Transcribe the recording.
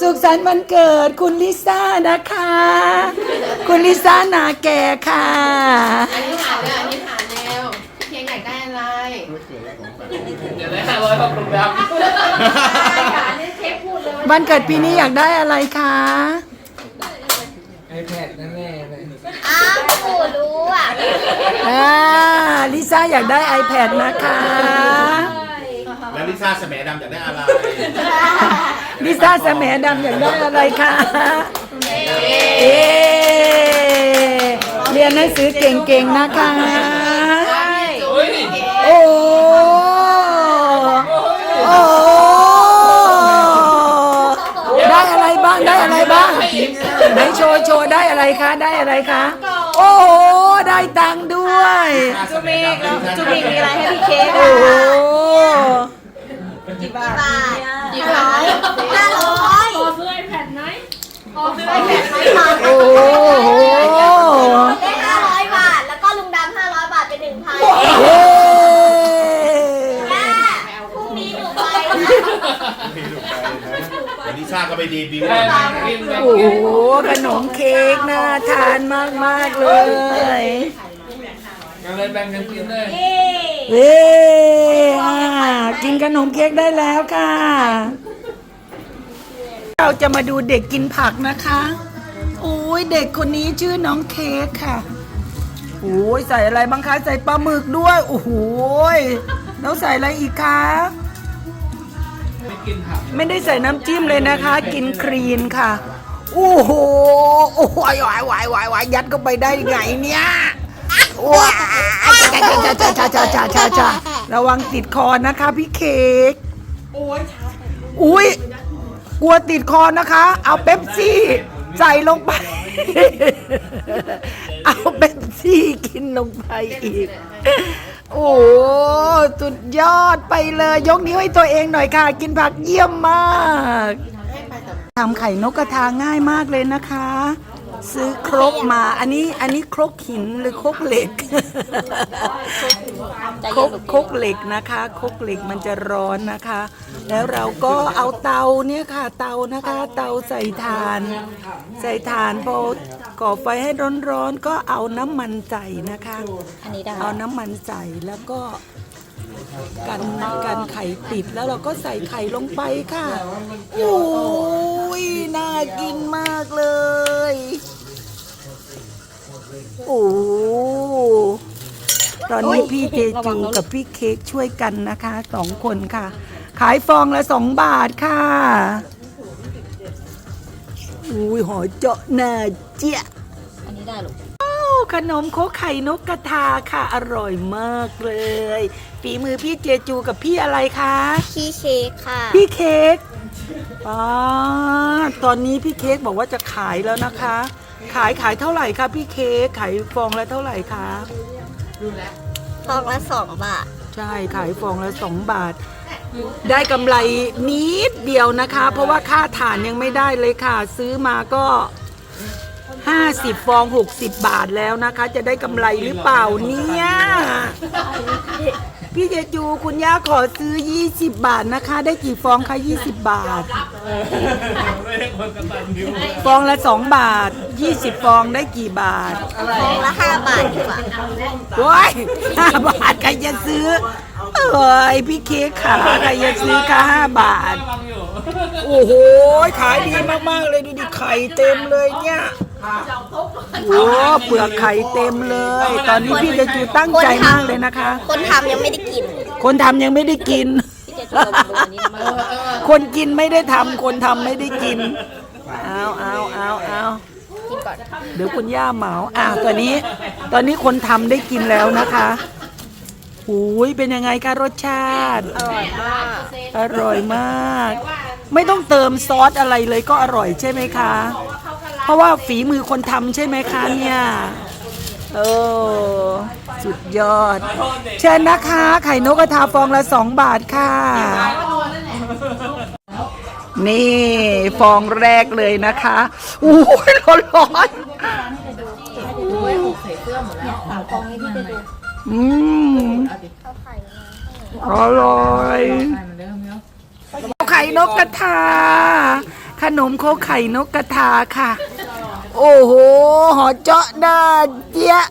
สุขสันต์วันเกิดคุณลิซ่านะคะ คุณลิซ่านาแก่ค่ะ อันนี้ผ่านแล้ว อันนี้ผ่านแล้วพี่เค้กอยากได้อะไรเดี๋ยวได้ห้าร้อยครับโรงแรมอันนี้เค้กพูดเลยวันเกิดปีนี้อยากได้อะไรคะไอแพดแน่ๆเลยอ้าวปู่รู้อะอ่าลิซ่าอยากได้ iPad นะคะ แล้วลิซ่าสมัยดำอยากได้อะไร ลิซ่าสแหมดำอยากได้อะไรคะเอ๊เรียนหนังสือเก่งๆนะคะเฮ้ยโอ้โอ้ได้อะไรบ้างได้อะไรบ้างไหนโชว์โชว์ได้อะไรคะได้อะไรคะโอ้โหได้ตังค์ด้วยจูมิกจูบิกมีอะไรให้พี่เค้กโอ้โหกี่บาท กี่ร้อยห้าร้อยขอซื้อไอแพดไหมขอซื้อไอแพดไหมโอ้โหได้ห้าร้อยบาท แล้วก็ลุงดำห้าร้อยบาทเป็นหนึ่งพันย้แม่พรุ่งนี้หนูไปลิซ่าก็ไปดีบิวต์นะโอ้โหขนมเค้กน่าทานมากๆเลยกันเลยแบ่งกันกินเลย เย้ กินขนมเค้กได้แล้วค่ะ เราจะมาดูเด็กกินผักนะคะโอ้ยเด็กคนนี้ชื่อน้องเค้กค่ะโอ้ยใส่อะไรบ้างคะใส่ปลาหมึกด้วย โอ้โหแล้วใส่อะไรอีกคะไม่ได้ใส่น้ำจิ้มเลยนะคะ กินครีนค่ะ โอ้โหโอ้ยวายวายวายวายยัดเข้าไปได้ไงเนี่ยว้าวช้าจ้าจ้าจ้าจ้าจ้า ระวังติดคอนะคะพี่เค้กอุ้ยกลัวติดคอนะคะ เอาเป๊ปซี่ใส่ลงไป เอาเป๊ปซี่กินลงไปอีก โอ้โหสุดยอดไปเลย ยกนิ้วให้ตัวเองหน่อยค่ะ กินผักเยี่ยมมากทำไข่นกกระทาง่ายมากเลยนะคะ ซื้อครกมา อันนี้อันนี้ครกหินหรือครกเหล็ก ครกครกเหล็กนะคะครกเหล็กมันจะร้อนนะคะ แล้วเราก็เอาเตาเนี่ยค่ะ เตานะคะ เตาใส่ถ่าน ใส่ถ่านพอก่อไฟให้ร้อนๆก็เอาน้ำมันใส่นะคะ อันนี้ได้เอาน้ำมันใส่แล้วก็กันกันไข่ติดแล้วเราก็ใส่ไข่ลงไปค่ะโอ้ยน่ากินมากเลยโอ้ ตอนนี้พี่เจจูกับพี่เค้กช่วยกันนะคะสองคนค่ะ ขายฟองละสองบาทค่ะ อุ้ยหอเจาะหน้าเจี๊ยะอันนี้ได้หรอโอ้ขนมโคกไข่นกกระทาค่ะ อร่อยมากเลยฝีมือพี่เจจูกับพี่อะไรคะ พี่เค้กค่ะ พี่เค้กป้าดตอนนี้พี่เค้กบอกว่าจะขายแล้วนะคะ ขายขายเท่าไหร่คะพี่เค้กขายฟองละเท่าไหร่คะ ฟองละสองบาท ใช่ขายฟองละสองบาท ได้กำไรนิดเดียวนะคะ เพราะว่าค่าฐานยังไม่ได้เลยค่ะ ซื้อมาก็ 50 ฟอง 60 บาทแล้วนะคะ จะได้กำไรหรือเปล่าเนี่ย พี่เจจูคุณย่าขอซื้อ 20 บาทนะคะ ได้กี่ฟองคะ20 บาท ไม่ได้คนกระตันดิวฟองละ 2 บาท 20 ฟองได้กี่บาทฟองละห้าบาทดีกว่าว้ายห้าบาทใครจะซื้อเอ้ยพี่เค้กขาใครจะซื้อคะห้าบาทฟังอยู่ โอ้โห ขายดีมาก ๆ เลยดูดิไข่เต็มเลยเนี่ย โอ้เปลือกไข่เต็มเลย ตอนนี้พี่เจจูตั้งใจมากเลยนะคะ คนทำยังไม่ได้กิน คนทำยังไม่ได้กินพี่เจจูเราดูอันนี้ทำไมคนกินไม่ได้ทำคนทำไม่ได้กินเอาเอาเอาเอากินก่อนเดี๋ยวคุณย่าเหมาอ่าตอนนี้ ตอนนี้คนทำได้กินแล้วนะคะหูยเป็นยังไงคะรสชาติ อร่อยมาก อร่อยมากว่าไม่ต้องเติมซอสอะไรเลยก็อร่อยใช่ไหมคะ เพราะว่าฝีมือคนทำใช่ไหมคะเนี่ยเออสุดยอด เชิญนะคะ ไข่นกกระทาฟองละสองบาทค่ะ นี่ฟองแรกเลยนะคะอู้ยร้อนร้อนอืมอร่อยไข่นกกระทา ขนมโคกไข่นกกระทาค่ะ โอ้โหหอเจาะหน้าเจี๊ยะ